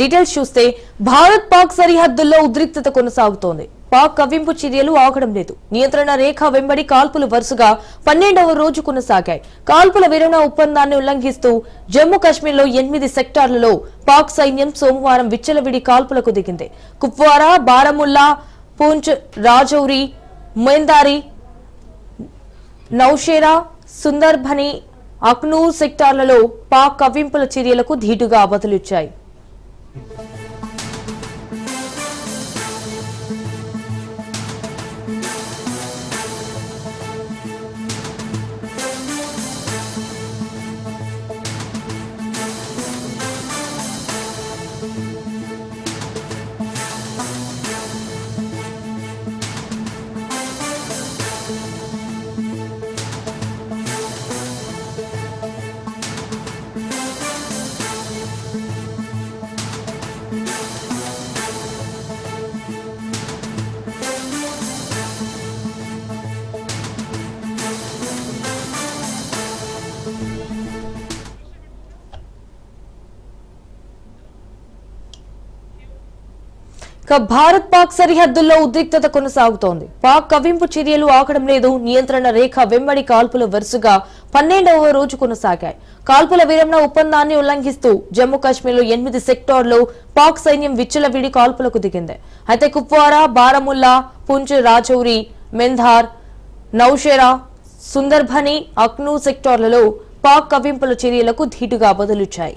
Details చూస్తే భారత్ పాక్ సరిహద్దుల్లో ఉద్రిక్తత కొనసాగుతోంది. పాక్ కవ్వింపు చర్యలు ఆగడం లేదు. నియంత్రణ రేఖ వెంబడి కాల్పులు వరుసగా పన్నెండవ రోజు కొనసాగాయి. కాల్పుల విరమణ ఒప్పందాన్ని ఉల్లంఘిస్తూ జమ్మూ కాశ్మీర్లో ఎనిమిది సెక్టార్లలో పాక్ సైన్యం సోమవారం విచ్చలవిడి కాల్పులకు దిగింది. కుప్వారా బారాముల్లా పూంచ్ రాజౌరి మొయిందారి నౌషేరా సుందర్భని అక్నూర్ సెక్టార్లలో పాక్ కవ్వింపుల చర్యలకు ధీటుగా అవతలిచ్చాయి భారత్ పాక్ సరిహద్దుల్లో ఉద్రిక్తత కొనసాగుతోంది. పాక్ కవింపు చర్యలు ఆగడం లేదు. నియంత్రణ రేఖ వెంబడి కాల్పులు వరుసగా పన్నెండవ రోజు కొనసాగాయి. కాల్పుల విరమణ ఒప్పందాన్ని ఉల్లంఘిస్తూ జమ్మూ కాశ్మీర్లో ఎనిమిది సెక్టార్లో పాక్ సైన్యం విచ్చలవిడి కాల్పులకు దిగింది. అయితే కుప్వారా బారాముల్లా పుంచ్ రాచౌరి మెంధార్ నౌషేరా సుందర్భని అక్నూ సెక్టార్లలో పాక్ కవింపుల చర్యలకు ధీటుగా బదులిచ్చాయి